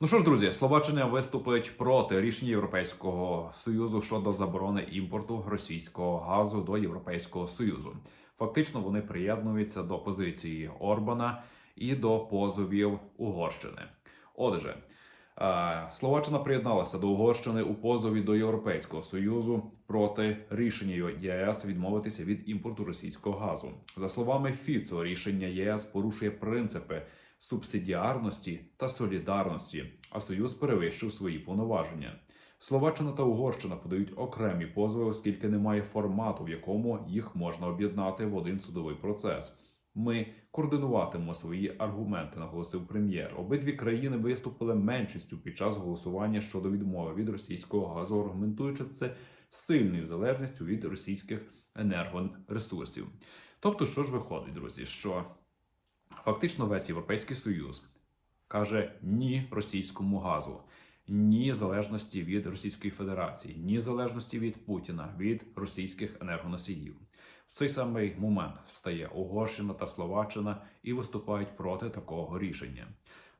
Ну що ж, друзі, Словаччина виступить проти рішення Європейського союзу щодо заборони імпорту російського газу до Європейського союзу. Фактично, вони приєднуються до позиції Орбана і до позовів Угорщини. Отже, Словаччина приєдналася до Угорщини у позові до Європейського союзу проти рішення ЄС відмовитися від імпорту російського газу. За словами Фіцо, рішення ЄС порушує принципи субсидіарності та солідарності, а союз перевищив свої повноваження. Словаччина та Угорщина подають окремі позови, оскільки немає формату, в якому їх можна об'єднати в один судовий процес. Ми координуватимемо свої аргументи, наголосив прем'єр. Обидві країни виступили меншістю під час голосування щодо відмови від російського газу, аргументуючи це сильною залежністю від російських енергоресурсів. Тобто, що ж виходить, друзі, що фактично весь європейський союз каже ні російському газу, ні залежності від Російської Федерації, ні залежності від Путіна, від російських енергоносіїв. В цей самий момент встає Угорщина та Словаччина і виступають проти такого рішення.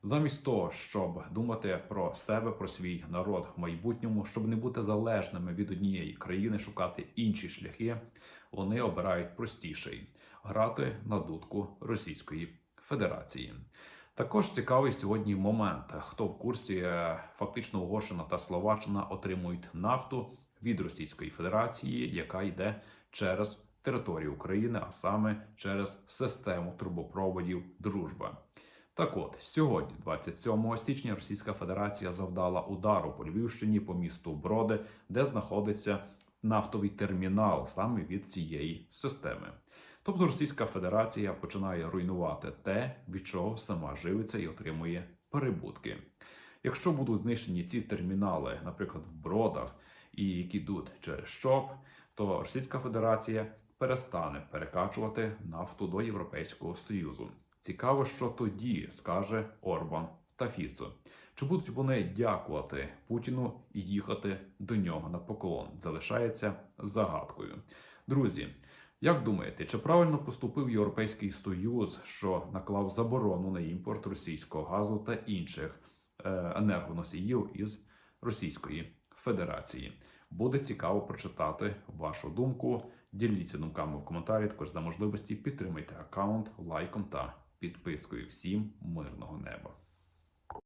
Замість того, щоб думати про себе, про свій народ в майбутньому, щоб не бути залежними від однієї країни, шукати інші шляхи, вони обирають простіший грати на дудку Російської Федерації. Також цікавий сьогодні момент. Хто в курсі е, фактично Угорщина та Словаччина отримують нафту від Російської Федерації, яка йде через територію України, а саме через систему трубопроводів Дружба. Так от сьогодні, 27 січня, Російська Федерація завдала удару по Львівщині по місту Броди, де знаходиться нафтовий термінал саме від цієї системи. Тобто Російська Федерація починає руйнувати те, від чого сама живиться і отримує перебутки. Якщо будуть знищені ці термінали, наприклад, в бродах, і які йдуть через ЩОП, то Російська Федерація перестане перекачувати нафту до Європейського Союзу. Цікаво, що тоді скаже Орбан та Фіцо. Чи будуть вони дякувати Путіну і їхати до нього на поклон? Залишається загадкою. Друзі, як думаєте, чи правильно поступив Європейський Союз, що наклав заборону на імпорт російського газу та інших е, енергоносіїв із Російської Федерації? Буде цікаво прочитати вашу думку. Діліться думками в коментарі. Також за можливості підтримайте аккаунт лайком та підпискою. Всім мирного неба!